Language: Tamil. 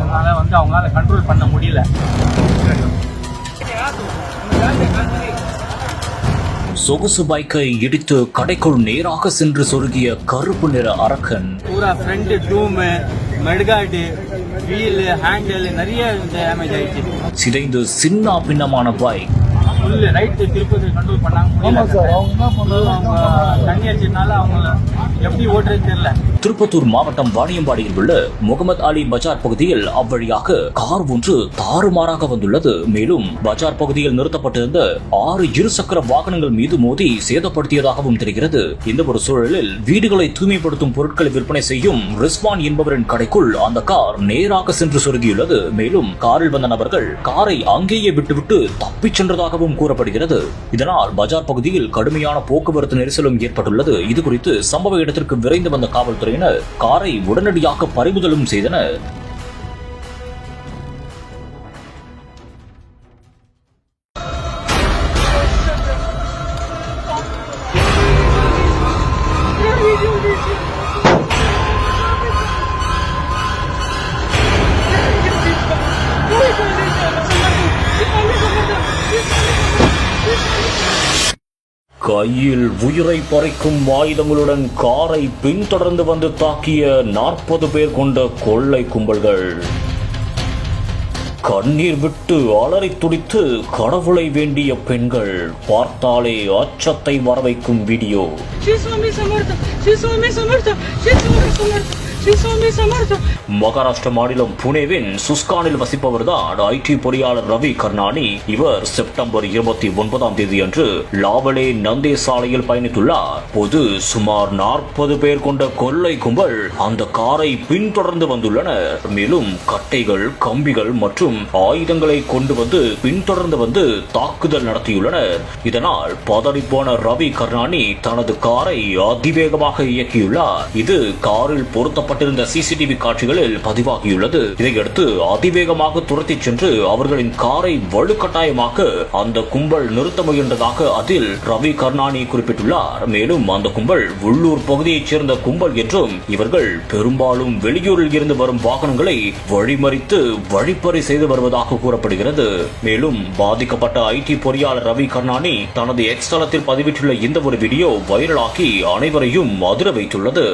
வந்துட்டு அவங்களால கண்ட்ரோல் பண்ண முடியல. சொகுசு பைக்கை இடித்து கடைக்குள் நேராக சென்று சொருகிய கருப்பு நிற அரக்கன். பூரா ஃப்ரண்ட் டூமு மெடுகாடு வீலு ஹேண்டில் நிறைய டேமேஜ் ஆயிடுச்சு. சிதைந்து சின்ன பின்னமான bike full right Tirupati control பண்ணாங்க முடியல. அவங்க தண்ணி அடிச்சதுனால அவங்க எப்படி ஓட்டுறது தெரியல. திருப்பத்தூர் மாவட்டம் வாணியம்பாடியில் உள்ள முகமது அலி பஜார் பகுதியில் அவ்வழியாக கார் ஒன்று தாறுமாறாக வந்துள்ளது. மேலும் பஜார் பகுதியில் நிறுத்தப்பட்டிருந்த ஆறு இருசக்கர வாகனங்கள் மீது மோதி சேதப்படுத்தியதாகவும் தெரிகிறது. இந்த ஒரு சூழலில் வீடுகளை தூய்மைப்படுத்தும் பொருட்களை விற்பனை செய்யும் ரிஸ்வான் என்பவரின் கடைக்குள் அந்த கார் நேராக சென்று சொருகியுள்ளது. மேலும் காரில் வந்த நபர்கள் காரை அங்கேயே விட்டுவிட்டு தப்பிச் சென்றதாகவும் கூறப்படுகிறது. இதனால் பஜார் பகுதியில் கடுமையான போக்குவரத்து நெரிசலும் ஏற்பட்டுள்ளது. இது குறித்து சம்பவ இடத்திற்கு விரைந்து வந்த காவல்துறையினர் காரை உடனடியாக பறிமுதலும் செய்தனர். கையில் உயிரை பறிக்கும் ஆயுதங்களுடன் காரை பின்தொடர்ந்து வந்து தாக்கிய நாற்பது பேர் கொண்ட கொள்ளை கும்பல்கள் கண்ணீர் விட்டு அலறி துடித்து கடவுளை வேண்டிய பெண்கள் பார்த்தாலே அச்சத்தை வரவைக்கும் வீடியோ மகாராஷ்டிர மாநிலம் புனேவின் சுஸ்கானில் வசிப்பவர் தான் ஐடி பொறியாளர் ரவி கர்ணானி இவர் செப்டம்பர் இருபத்தி ஒன்பதாம் தேதி அன்று லாவலே நந்தே சாலையில் பயணித்துள்ளார். பொது சுமார் நாற்பது பேர் கொண்ட கொள்ளை கும்பல் அந்த காரை பின்தொடர்ந்து வந்துள்ளனர். மேலும் கட்டைகள் கம்பிகள் மற்றும் ஆயுதங்களை கொண்டு வந்து பின்தொடர்ந்து வந்து தாக்குதல் நடத்தியுள்ளனர். இதனால் பதறிப்போன ரவி கர்ணானி தனது காரை அதிவேகமாக இயக்கியுள்ளார். இது காரில் பொருத்தப்பட்ட பொருத்தப்பட்டிருந்த சிசிடிவி காட்சிகளில் பதிவாகியுள்ளது. இதையடுத்து அதிவேகமாக துரத்திச் சென்று அவர்களின் காரை வலுக்கட்டாயமாக அந்த கும்பல் நிறுத்த முயன்றதாக அதில் ரவி கர்ணானி குறிப்பிட்டுள்ளார். மேலும் அந்த கும்பல் உள்ளூர் பகுதியைச் சேர்ந்த கும்பல் என்றும் இவர்கள் பெரும்பாலும் வெளியூரில் இருந்து வரும் வாகனங்களை வழிமறித்து வழிப்பறி செய்து வருவதாக கூறப்படுகிறது. மேலும் பாதிக்கப்பட்ட ஐடி பொறியாளர் ரவி கர்ணானி தனது எக்ஸ் தளத்தில் பதிவிட்டுள்ள இந்த ஒரு வீடியோ வைரலாகி அனைவரையும் அதிர வைத்துள்ளது.